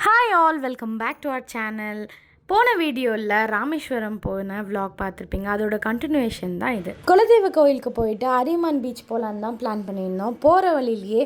Hi all welcome back to our channel போன வீடியோவில் ராமேஸ்வரம் போன வ்ளாக் பார்த்துருப்பீங்க. அதோட கண்டினியூஷன் தான் இது. குலதெய்வ கோயிலுக்கு போயிட்டு அரிமான் பீச் போகலான்னு தான் பிளான் பண்ணியிருந்தோம். போகிற வழியிலேயே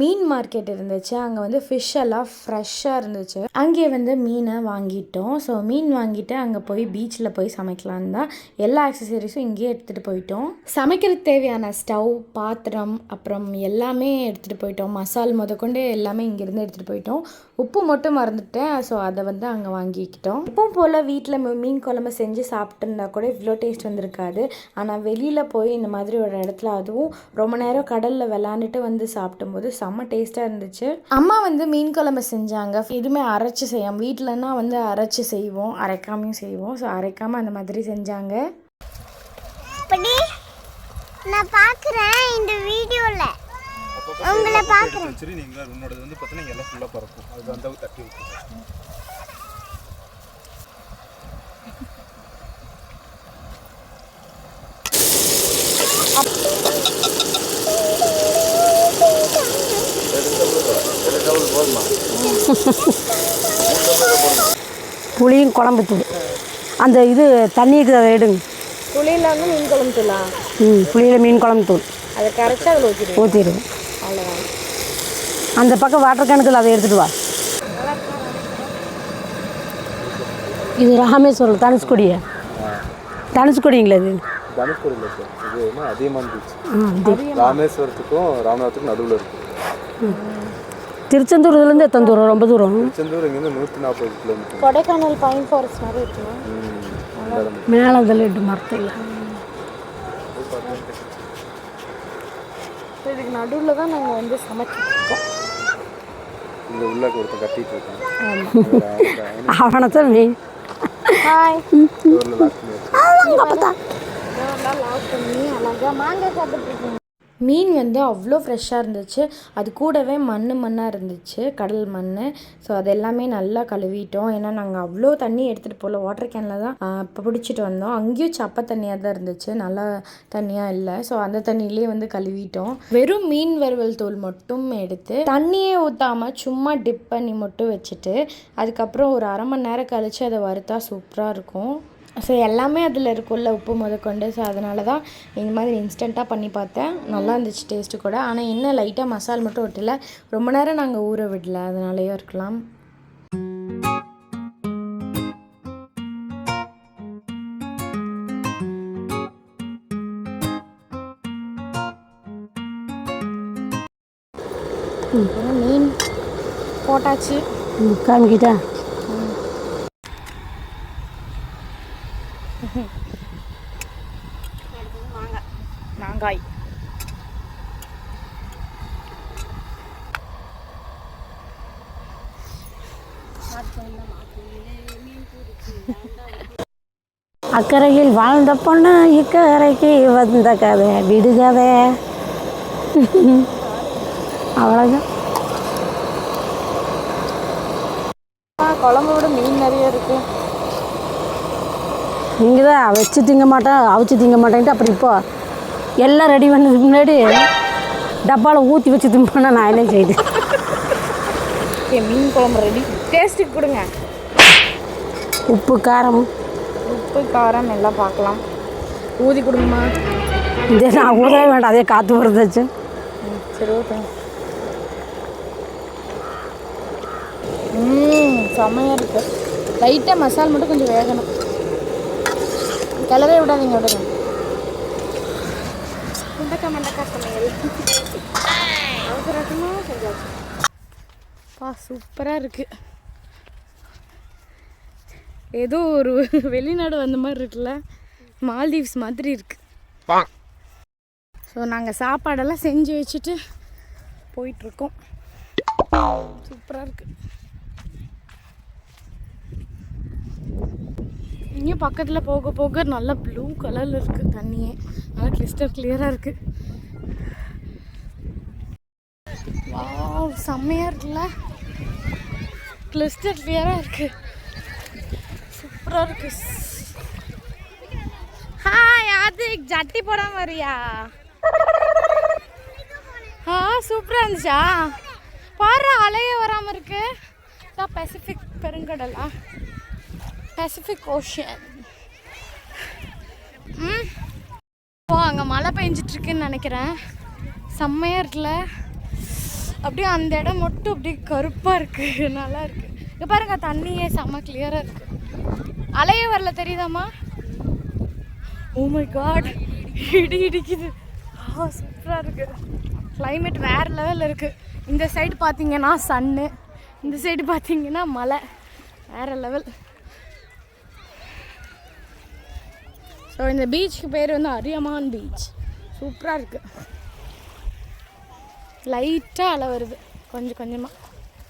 மீன் மார்க்கெட் இருந்துச்சு. அங்கே வந்து ஃபிஷ் எல்லாம் ஃப்ரெஷ்ஷாக இருந்துச்சு. அங்கேயே வந்து மீனை வாங்கிட்டோம். ஸோ மீன் வாங்கிட்டு அங்கே போய் பீச்சில் போய் சமைக்கலான்னு தான் எல்லா ஆக்சசரிஸும் இங்கேயே எடுத்துகிட்டு போயிட்டோம். சமைக்கிறதுக்கு தேவையான ஸ்டவ் பாத்திரம் அப்புறம் எல்லாமே எடுத்துகிட்டு போயிட்டோம். மசால் முதற்கொண்டு எல்லாமே இங்கேருந்து எடுத்துகிட்டு போயிட்டோம். உப்பு மட்டும் மறந்துட்டேன். ஸோ அதை வந்து அங்கே வாங்கிக்கிட்டோம். எப்பவும் போல் வீட்டில் மீன் குழம்பு செஞ்சு சாப்பிட்டுருந்தா கூட இவ்வளோ டேஸ்ட் வந்திருக்காது. ஆனால் வெளியில் போய் இந்த மாதிரி ஒரு இடத்துல அதுவும் ரொம்ப நேரம் கடலில் விளாண்டுட்டு வந்து சாப்பிடும்போது செம்ம டேஸ்ட்டாக இருந்துச்சு. அம்மா வந்து மீன் குழம்பு செஞ்சாங்க. எதுவுமே அரைச்சி செய்யாம வீட்டிலனா வந்து அரைச்சி செய்வோம். அரைக்காமையும் செய்வோம். ஸோ அரைக்காமல் அந்த மாதிரி செஞ்சாங்க. அப்படி நான் பார்க்குறேன் இந்த வீடியோவில் உங்களை பார்க்குறேன் சரி நீங்க உன்னோடது வந்து பார்த்தீங்கன்னா எல்லாம் ஃபுல்லாக பறக்கும். அது வந்து தட்டி விட்டுரும் புளியும் குழம்பு தூள் அந்த இது தண்ணிக்கு அதை எடுங்க. புளியில் வந்து மீன் குழம்பு தூளா ம் புளியில் மீன் குழம்பு தூள் அதை கரைச்சி அதில் ஊற்றிடுவோம் ஊற்றிடுவோம் அந்த பக்கம் வாட்டர் கேனுக்குள்ள அதை எடுத்துகிட்டு வா. இது ராமேஸ்வரம் தனுஷ்கொடியா. தனுஷ்கொடிங்களா இது? தனுஷ்கோடி இல்லை சார். இது என்ன அதியமான் பீச்? ராமேஸ்வரத்துக்கும் ராமநாதத்துக்கும் நடுவில் இருக்கு. திருச்செந்தூர் இதுலேருந்து எத்தனை தூரம்? ரொம்ப தூரம். திருச்செந்தூர் இங்கேருந்து நூற்றி நாற்பது கிலோமீட்டர் கொடைக்கானல் பைன் ஃபாரஸ்ட் மாதிரி இருக்குமா இந்த இடம். மேலே அதில் எட்டு மரத்தில் இதுக்கு நடுவில் தான் நாங்கள் வந்து சமைச்சிருக்கோம் இங்கே உள்ள ஒருத்தன் கட்டிட்டு இருக்கான். அவனை தான். மெயின் ஹாய் அழகாக மாங்காய் சாப்பிட்டுருக்கோம் மீன் வந்து அவ்வளோ ஃப்ரெஷ்ஷாக இருந்துச்சு. அது கூடவே மண் மண்ணாக இருந்துச்சு. கடல் மண் ஸோ அது எல்லாமே நல்லா கழுவிட்டோம். ஏன்னா நாங்கள் அவ்வளோ தண்ணி எடுத்துகிட்டு போகல. வாட்டர் கேனில் தான் இப்போ பிடிச்சிட்டு வந்தோம். அங்கேயும் சப்ப தண்ணியாக தான் இருந்துச்சு. நல்லா தண்ணியாக இல்லை. ஸோ அந்த தண்ணியிலே வந்து கழுவிட்டோம். வெறும் மீன் வறுவல் தூள் மட்டும் எடுத்து தண்ணியே ஊற்றாமல் சும்மா டிப் பண்ணி மட்டும் வச்சுட்டு அதுக்கப்புறம் ஒரு அரை மணி நேரம் கழித்து அதை வறுத்தா சூப்பராக இருக்கும். ஸோ எல்லாமே அதில் இருக்கும்ல உப்பு முதற்கொண்டு ஸோ அதனால தான் இந்த மாதிரி இன்ஸ்டண்ட்டாக பண்ணி பார்த்தேன். நல்லா இருந்துச்சு டேஸ்ட்டு கூட. ஆனால் என்ன லைட்டாக மசால் மட்டும் ஒட்டல. ரொம்ப நேரம் நாங்கள் ஊற விடல. அதனாலேயும் இருக்கலாம். மீன் போட்டாச்சு. ம், காமிக்கிட்டா மாங்காய். அக்கறையில் வாழ்ந்த பொண்ணு இக்கரைக்கு வந்த கதை. விடுகதை அவ்வளோதான் குழம்பு விட மீன் நிறைய இருக்கு. இங்கே தான் வச்சு திங்க மாட்டேன் அவிச்சு திங்க மாட்டேன்ட்டு அப்புறம் இப்போ எல்லாம் ரெடி பண்ணதுக்கு முன்னாடி டப்பாவில் ஊற்றி வச்சு திம்போனா நான் என்ன செய்யுது ஓகே மீன் குழம்பு ரெடி டேஸ்ட்டுக்கு கொடுங்க. உப்பு காரம். உப்பு காரம் எல்லாம் பார்க்கலாம். ஊதி கொடுங்கம்மா. இதே நான் ஊதவே வேண்டாம் அதே காற்று வருதாச்சு ம், சரி ஓகே ம் செம்மையாக இருக்கு. லைட்டாக மசால் மட்டும் கொஞ்சம் வேகணும். கிளறே விடாதீங்க விடுங்க. முண்டக்கா மண்டக்கா சமையல். அவசரமாக செஞ்சாச்சு. பா சூப்பராக இருக்குது ஏதோ ஒரு வெளிநாடு வந்த மாதிரி இருக்குல்ல? மால்தீவ்ஸ் மாதிரி இருக்கு. ஸோ நாங்கள் சாப்பாடெல்லாம் செஞ்சு வச்சுட்டு போயிட்டுருக்கோம் சூப்பராக இருக்கு. இங்கேயும் பக்கத்தில் போக போக நல்லா ப்ளூ கலரில் இருக்குது தண்ணியே. நல்லா கிறிஸ்டல் கிளியராக இருக்குது வாவ் செம்மையாக இருக்குல்ல? கிறிஸ்டல் கிளியராக இருக்குது சூப்பராக இருக்கு. ஹாய் ஆதிக் ஜட்டி போடாமல் வரியா? ஆ சூப்பராக இருந்துச்சா? பாரு அலையே வராமல் இருக்கு. பெசிஃபிக் பசிபிக் பெருங்கடலா. பசிபிக் ஓஷன் ம்? ஓ அங்கே மழை பெஞ்சிட்ருக்குன்னு நினைக்கிறேன். செம்மையாக இருக்குல்ல? அப்படியே அந்த இடம் மட்டும் அப்படியே கருப்பாக இருக்குது நல்லா இருக்குது இங்கே பாருங்க தண்ணியே செம்ம கிளியராக இருக்குது அலையே வரல தெரியுதாம்மா? ஓ மை காட் இடி இடிக்குது. ஆ சூப்பராக இருக்குது கிளைமேட் வேறு லெவலில் இருக்குது இந்த சைடு பார்த்தீங்கன்னா சன்னு இந்த சைடு பார்த்தீங்கன்னா மலை வேறு லெவல் ஸோ இந்த பீச்சுக்கு பேர் வந்து அரியமான் பீச் சூப்பராக இருக்குது லைட்டாக அலை வருது. கொஞ்சம் கொஞ்சமாக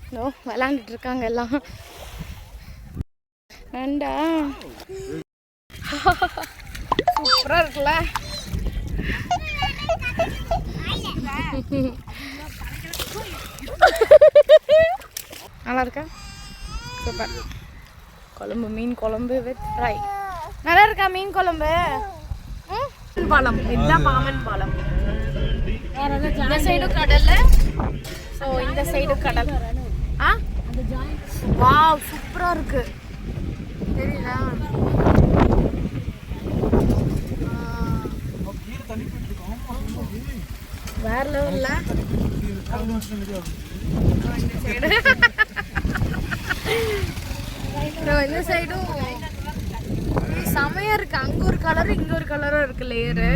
இதோ விளாண்டுட்டு இருக்காங்க எல்லாம். வேண்டா. சூப்பராக இருக்குல்ல. நல்லா இருக்கா? சூப்பர் குழம்பு மீன் குழம்பு வித் ஃப்ரை நல்லா இருக்கா மீன் குழம்பு? பாலம் இதுதான் பாமன் பாலம் இந்த சைடும் கடல். ஸோ இந்த சைடும் கடல். ஆ? வாவ் சூப்பராக இருக்கு. தெரியுதா? வேற லெவலில் இந்த சைடும் செமையா இருக்கு. அங்க ஒரு கலரும் இங்க ஒரு கலரும் இருக்கு லேயரு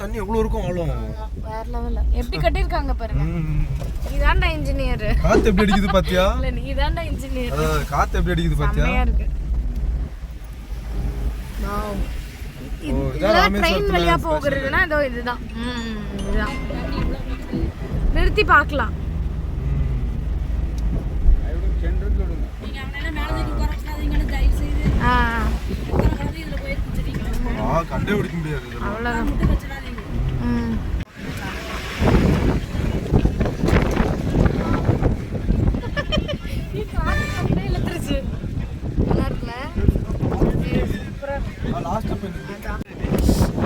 தண்ணி எவ்வளோ இருக்கும் அவ்வளோ வேற லெவல்ல எப்படி கட்டியிருக்காங்க பாருங்க. நீதான்டா இன்ஜினியர் காத்து எப்படி அடிக்குது பாத்தியா? இல்ல நீதான்டா இன்ஜினியர் காத்து எப்படி அடிக்குது பாத்தியா? செமையா இருக்கு. வாவ் இதெல்லாம் ட்ரெயின் வழியா. போகிறதுனா இதோ இதுதான். ம், இதுதான். நிறுத்தி பார்க்கலாம். ஆ கண்டே பிடிக்க முடியாது. அவ்வளோதான் ம் இழுத்துருச்சு நல்லா இருக்குல்ல ஆ, last step என்ன?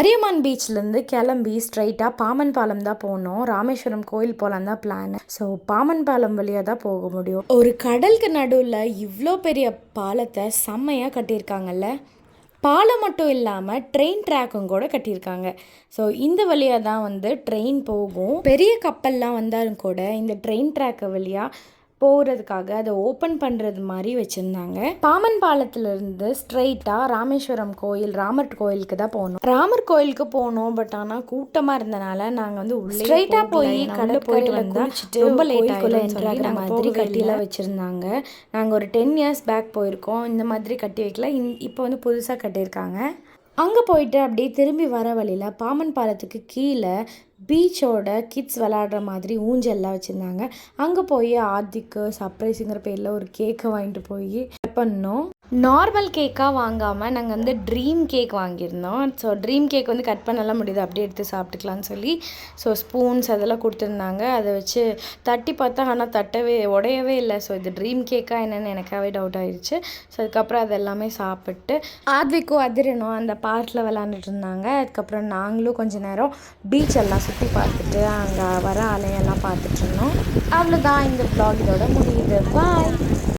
அரியமான் பீச்லேருந்து கிளம்பி ஸ்ட்ரைட்டாக பாமன் பாலம் தான் போனோம் ராமேஸ்வரம் கோயில் போகலாம் தான் பிளான் ஸோ பாமன் பாலம் வழியாக தான் போக முடியும். ஒரு கடலுக்கு நடுவில் இவ்வளோ பெரிய பாலத்தை செம்மையாக கட்டியிருக்காங்கல்ல? பாலம் மட்டும் இல்லாமல் ட்ரெயின் ட்ராக்கும் கூட கட்டியிருக்காங்க. ஸோ இந்த வழியாக தான் வந்து ட்ரெயின் போகும். பெரிய கப்பல்லாம் வந்தாலும் கூட இந்த ட்ரெயின் ட்ராக்கு வழியாக போகிறதுக்காக அதை ஓப்பன் பண்ணுறது மாதிரி வச்சுருந்தாங்க. பாமன் பாலத்திலிருந்து ஸ்ட்ரைட்டாக ராமேஸ்வரம் கோயில் ராமர் கோயிலுக்கு தான் போனோம். ராமர் கோயிலுக்கு போனோம் பட் ஆனால் கூட்டமாக இருந்தனால நாங்கள் வந்து உள்ளே ஸ்ட்ரைட்டாக போய் கடல் போயிட்டு வந்தால் ரொம்ப லேட்டாக என்ட்ரு ஆகிற மாதிரி கட்டிலாம் வச்சுருந்தாங்க. நாங்கள் ஒரு டென் இயர்ஸ் பேக் போயிருக்கோம். இந்த மாதிரி கட்டி வைக்கல. இப்போ வந்து புதுசாக கட்டியிருக்காங்க. அங்கே போயிட்டு அப்படியே திரும்பி வர வழியில் பாமன் பாலத்துக்கு கீழே பீச்சோட கிட்ஸ் விளாடுற மாதிரி ஊஞ்சல்லாம் வச்சுருந்தாங்க. அங்கே போய் ஆதிக்கு சர்ப்ரைஸுங்கிற பேரில் ஒரு கேக்கை வாங்கிட்டு போய் cut பண்ணோம். நார்மல் கேக்காக வாங்காமல் நாங்கள் வந்து ட்ரீம் கேக் வாங்கியிருந்தோம். ஸோ ட்ரீம் கேக் வந்து கட் பண்ணலாம் முடியுது. அப்படியே எடுத்து சாப்பிட்டுக்கலான்னு சொல்லி. ஸோ ஸ்பூன்ஸ் அதெல்லாம் கொடுத்துருந்தாங்க. அதை வச்சு தட்டி பார்த்தா ஆனால் தட்டவே உடையவே இல்லை. ஸோ இது ட்ரீம் கேக்காக என்னென்னு எனக்காகவே டவுட் ஆயிடுச்சு ஸோ அதுக்கப்புறம் அது எல்லாமே சாப்பிட்டு ஆத்விக்கும் அதிரனும் அந்த பார்க்கில் விளாண்டுட்டு இருந்தாங்க. அதுக்கப்புறம் நாங்களும் கொஞ்ச நேரம் பீச் எல்லாம் சுற்றி பார்த்துட்டு அங்கே வர அலையெல்லாம் பார்த்துட்டு இருந்தோம். அவ்வளோதான் இந்த ப்ளாக் இதோட முடியுது. பாய்